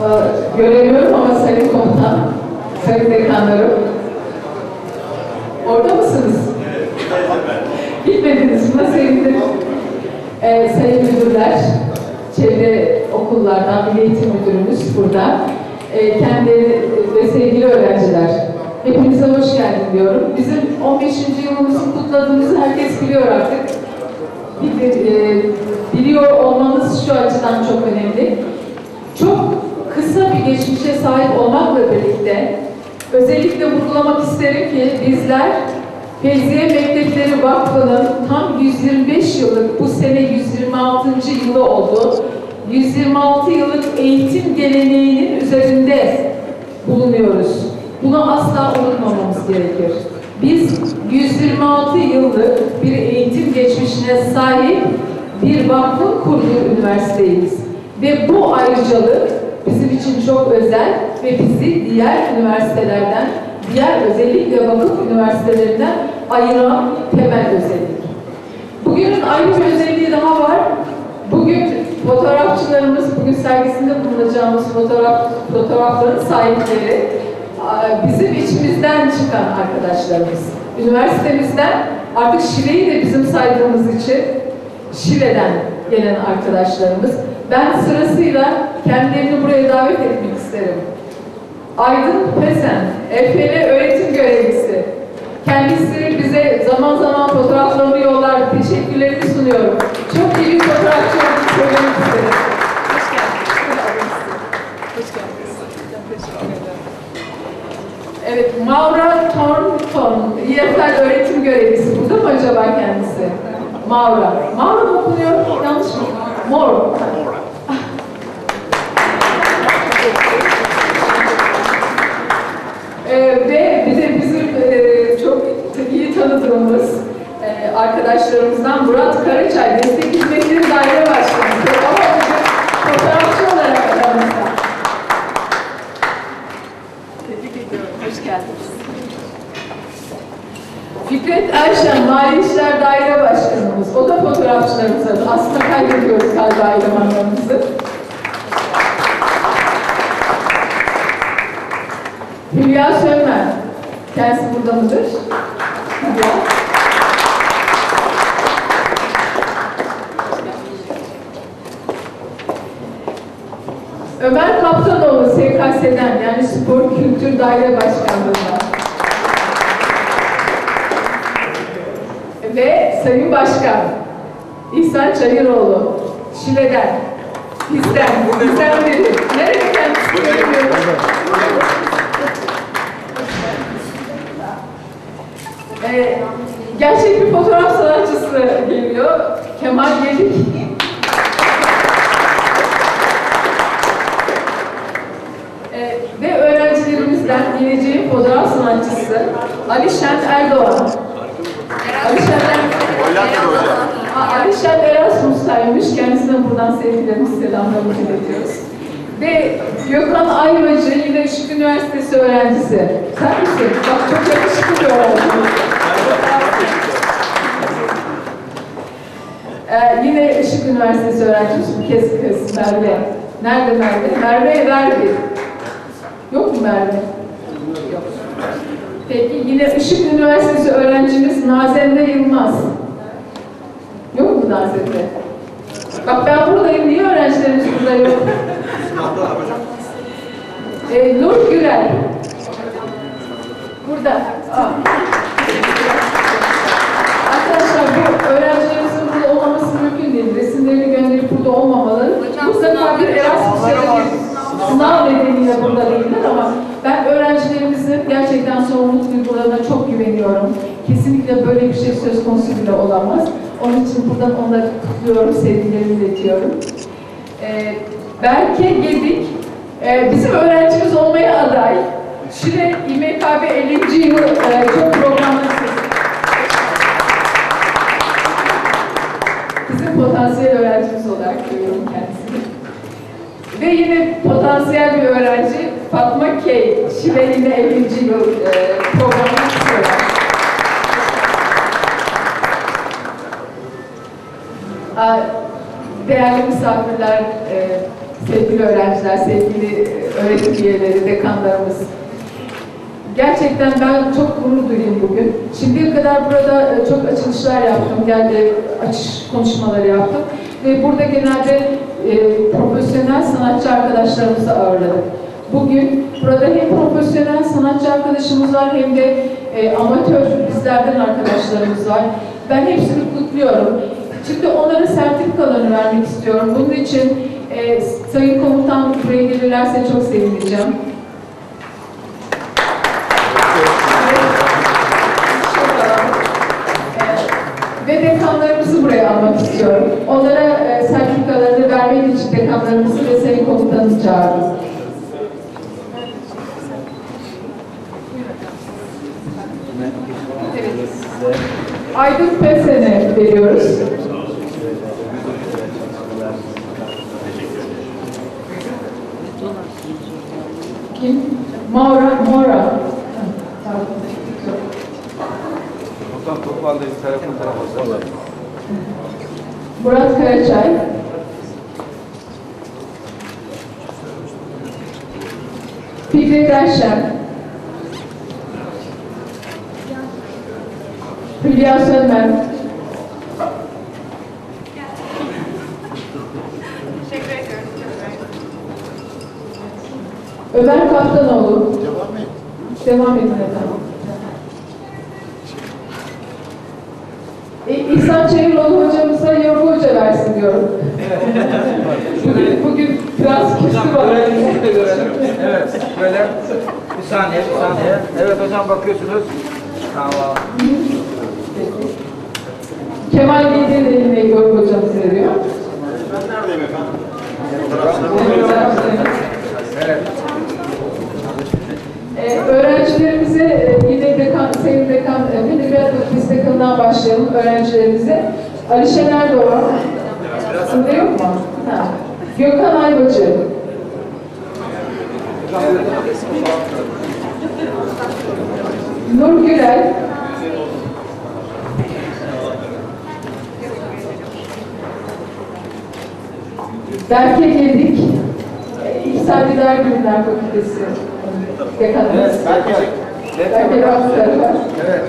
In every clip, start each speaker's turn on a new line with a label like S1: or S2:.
S1: Ee, Göremiyorum ama Sayın Komutan, Sayın Dekanlarım. Orada mısınız? Gitmediniz mi? Sevindim. Ee, sayın müdürler, çevre okullardan Milli Eğitim Müdürümüz burada. Ee, kendileri ve sevgili öğrenciler, hepinize hoş geldin diyorum. Bizim 15. yılımızı kutladığımızı herkes biliyor artık. Bir- e, biliyor olmanız şu açıdan çok önemli. Çok kısa bir geçmişe sahip olmakla birlikte özellikle vurgulamak isterim ki bizler Feyziye Mektepleri Vakfı'nın tam 125 yıllık, bu sene 126. yılı oldu. 126 yıllık eğitim geleneğinin üzerinde bulunuyoruz. Bunu asla unutmamamız gerekir. Biz 126 yıllık bir eğitim geçmişine sahip bir vakfın kurduğu üniversiteyiz. Ve bu ayrıcalık bizim için çok özel ve bizi diğer üniversitelerden, diğer özellikle vakıf üniversitelerinden ayıran temel özellik. Bugünün ayrı bir özelliği daha var. Bugün fotoğrafçılarımız, bugün sergisinde bulunacağımız fotoğraf, fotoğrafların sahipleri bizim içimizden çıkan arkadaşlarımız. Üniversitemizden artık Şile'yi de bizim saydığımız için Şile'den gelen arkadaşlarımız. Ben sırasıyla kendilerini buraya davet etmek isterim. Aydın Pesen, EFL öğretim görevlisi. Kendisi bize zaman zaman fotoğraflarını yollar. Teşekkürlerimi sunuyorum. Çok iyi bir fotoğrafçı olduğunu söylemek isterim. Hoş geldiniz. Hoş geldiniz. Çok teşekkür ederim. Evet, Maura Thornton, EFL öğretim görevlisi. Burada mı acaba kendisi? Maura. Maura mı okunuyor? Yanlış mı? Mor. Ee, ve bir de bizim e, çok iyi tanıdığımız e, arkadaşlarımızdan Murat Karaçay, Destek Hizmetleri Daire Başkanı. Ama bugün fotoğrafçı olarak aramızda. Tebrik ediyorum, hoş geldiniz. Fikret Erşen, Mali İşler Daire Başkanımız. O da fotoğrafçılarımızdan. Aslında kaybediyoruz galiba elemanlarımızı. Hülya Sönmen. Kendisi burada mıdır? Hülya. Ömer Kaptanoğlu SKS'den yani Spor Kültür Daire Başkanlığı'ndan. Ve Sayın Başkan İhsan Çayıroğlu Şile'den. Bizden, bizden biri. Nerede kendisi görünüyor? Ee, gerçek bir fotoğraf sanatçısı geliyor. Kemal Gedik. Ee, ve öğrencilerimizden geleceğin fotoğraf sanatçısı Alişen Erdoğan. Alişen Aa, Alişen Erasmus'taymış. Kendisine buradan sevgilerimizi, selamlarımızı iletiyoruz. Ve Gökhan Ayvacı yine Işık Üniversitesi öğrencisi. Sen misin? Bak çok yakışıklı bir öğrenci. Ee, yine Işık Üniversitesi öğrencimiz bu kez kız Merve. Nerede Merve? Merve Verdi. Yok mu Merve? Yok. Peki yine Işık Üniversitesi öğrencimiz Nazende Yılmaz. Yok mu Nazende? Bak ben buradayım. Niye öğrencilerimiz burada yok? Ee, Nur Gürel. Burada. Aa. Arkadaşlar bu öğrencilerimizin burada olmaması mümkün değil. Resimlerini gönderip burada olmamaları. Bu sefer bir Erasmus sınav nedeniyle burada değiller ama ben öğrencilerimizin gerçekten sorumluluk duygularına çok güveniyorum. Kesinlikle böyle bir şey söz konusu bile olamaz. Onun için buradan onları kutluyorum, sevgilerimi iletiyorum. Ee, Berke Gedik, e, bizim öğrencimiz olmaya aday. Şile İMKB 50. yıl e, çok programlı Bizim potansiyel öğrencimiz olarak görüyorum kendisini. Ve yine potansiyel bir öğrenci Fatma Kay, Şile yine 50. yıl e, programını değerli misafirler, e, sevgili öğrenciler, sevgili e, öğretim üyeleri, dekanlarımız. Gerçekten ben çok gurur duyuyorum bugün. Şimdiye kadar burada e, çok açılışlar yaptım, geldi açış konuşmaları yaptım. Ve burada genelde e, profesyonel sanatçı arkadaşlarımızı ağırladık. Bugün burada hem profesyonel sanatçı arkadaşımız var hem de e, amatör bizlerden arkadaşlarımız var. Ben hepsini kutluyorum. Şimdi onlara sertifikalarını vermek istiyorum. Bunun için e, Sayın Komutan buraya gelirlerse çok sevineceğim. Ve dekanlarımızı buraya almak istiyorum. Onlara e, sertifikalarını vermek için dekanlarımızı ve sayın komutanımızı çağırdım. Evet. Aydın Pesen'e Mora.
S2: Komutan toplandı bir tarafın tarafı.
S1: Murat Karaçay. Fikret Erşen. Hülya Sönmen. Ömer Kaftanoğlu. Devam edin. Devam edin efendim. E, İhsan Çayıroğlu hocamıza Yavru Hoca versin diyorum. bugün, bugün biraz küstü var.
S2: De görelim. Evet, böyle bir saniye, bir saniye. Evet hocam bakıyorsunuz. Tamam.
S1: Kemal Bildir'in eline Yavru hocamız veriyor.
S2: Evet.
S1: Ee, öğrencilerimize e, yine dekan, Sayın Dekan, e, Edebiyat Fakültesi başlayalım öğrencilerimize. Ali Şener Doğan. Burada yok mu? Ha. Gökhan Ayvacı. Nur Gürel. Berke Gedik. e, İktisadi Bilimler Fakültesi Dekanımız.
S2: Evet, belki.
S1: Belki hafızları var.
S2: Evet.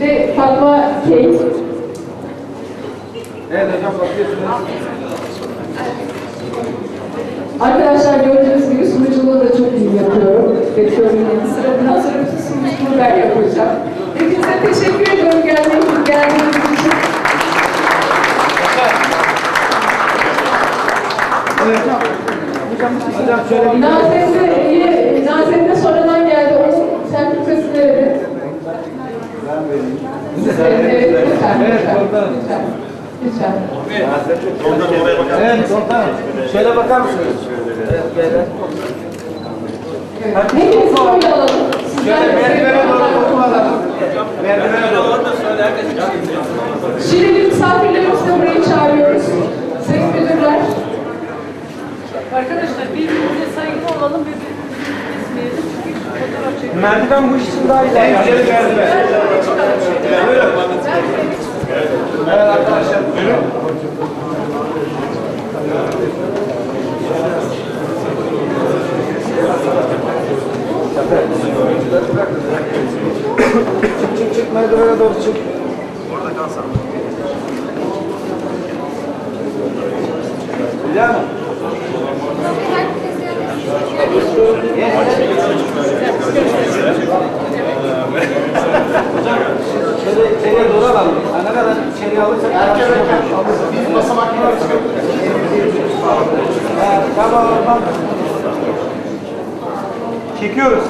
S1: Ve Fatma Kate.
S2: Evet hocam bakıyorsunuz.
S1: Arkadaşlar gördüğünüz gibi sunuculuğu da çok iyi yapıyorum. Bekliyorum yanı sıra. Bundan sonra bütün sunuculuğu ben yapacağım. Hepinize teşekkür ediyorum geldiğiniz, geldiğiniz için.
S2: Evet. Hocam şöyle bir...
S1: Nazem de, yine, Nazem de sonradan geldi. Onun sertifikasını verelim. Evet, lütfen.
S2: Evet,
S1: lütfen,
S2: komutanım.
S1: Lütfen. Lütfen.
S2: Evet komutanım. Şöyle bakar mısınız? Evet böyle.
S1: Evet. Hepinizi böyle alalım.
S2: Şöyle merdivene doğru topu alalım. Merdivene doğru.
S1: Şimdi misafirlerimizi de buraya çağırıyoruz.
S3: Arkadaşlar birbirimize saygılı olalım, birbirimizi kesmeyelim. Çünkü fotoğraf çekiyoruz.
S2: Merdiven bu iş için daha iyi. En güzeli merdiven. Evet arkadaşlar. Buyurun. çık çık çık merdivene doğru çık. Orada kalsam. Hülya mı? İçeri, içeriye doğru alalım. Ha, Ne kadar içeriye alırsak herkes Biz basamaklara çıkıyoruz. Tamam, tamam. Çekiyoruz.